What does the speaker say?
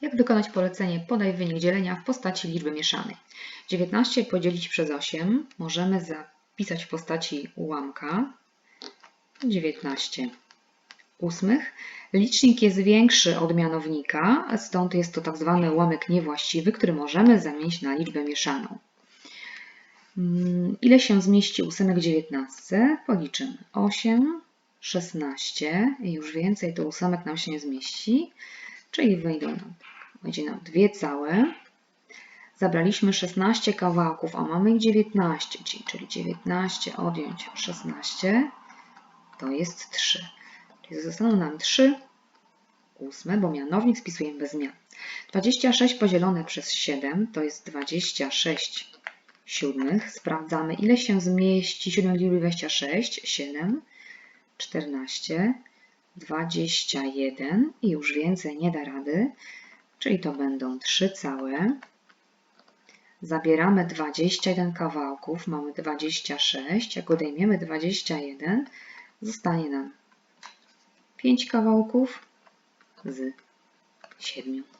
Jak wykonać polecenie podaj wynik dzielenia w postaci liczby mieszanej? 19 podzielić przez 8 możemy zapisać w postaci ułamka 19 ósmych. Licznik jest większy od mianownika, stąd jest to tak zwany ułamek niewłaściwy, który możemy zamienić na liczbę mieszaną. Mm, Ile się zmieści ósemek w 19? Policzymy. 8, 16 i już więcej to ósemek nam się nie zmieści, czyli wyjdą nam, tak, będzie nam dwie całe. Zabraliśmy 16 kawałków, a mamy ich 19, ci- czyli 19 odjąć 16 to jest 3. Czyli zostaną nam 3 ósme, bo mianownik spisujemy bez zmian. 26 podzielone przez 7 to jest 26 siódmych. Sprawdzamy, ile się zmieści 7 liczby 26, 7, 14, 21 i już więcej nie da rady, czyli to będą 3 całe. Zabieramy 21 kawałków, mamy 26. Jak odejmiemy 21, zostanie nam 5 kawałków z 7.